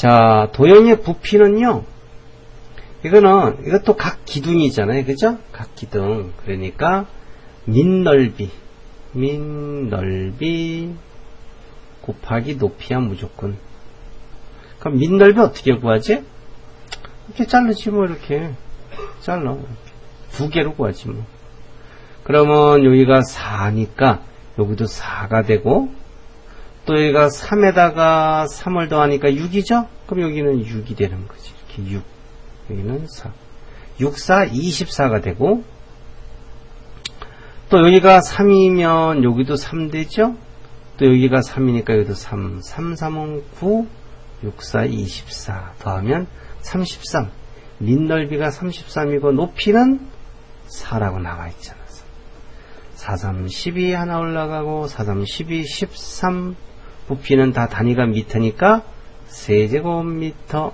자, 도형의 부피는요, 이거는, 이것도 각 기둥이잖아요. 그죠? 각 기둥. 그러니까, 민 넓이, 민 넓이, 곱하기 높이야 무조건. 그럼 민 넓이 어떻게 구하지? 이렇게 자르지 뭐, 이렇게. 잘라. 두 개로 구하지 뭐. 그러면 여기가 4니까, 여기도 4가 되고, 또 여기가 3에다가 3을 더하니까 6이죠? 그럼 여기는 6이 되는 거지. 이렇게 6. 여기는 4. 6, 4, 24가 되고, 또 여기가 3이면 여기도 3 되죠? 또 여기가 3이니까 여기도 3. 3, 3은 9, 6, 4, 24. 더하면 33. 민넓이가 33이고 높이는 4라고 나와 있잖아. 4, 3, 12 하나 올라가고 4, 3, 12, 13 부피는 다 단위가 미터니까 세제곱미터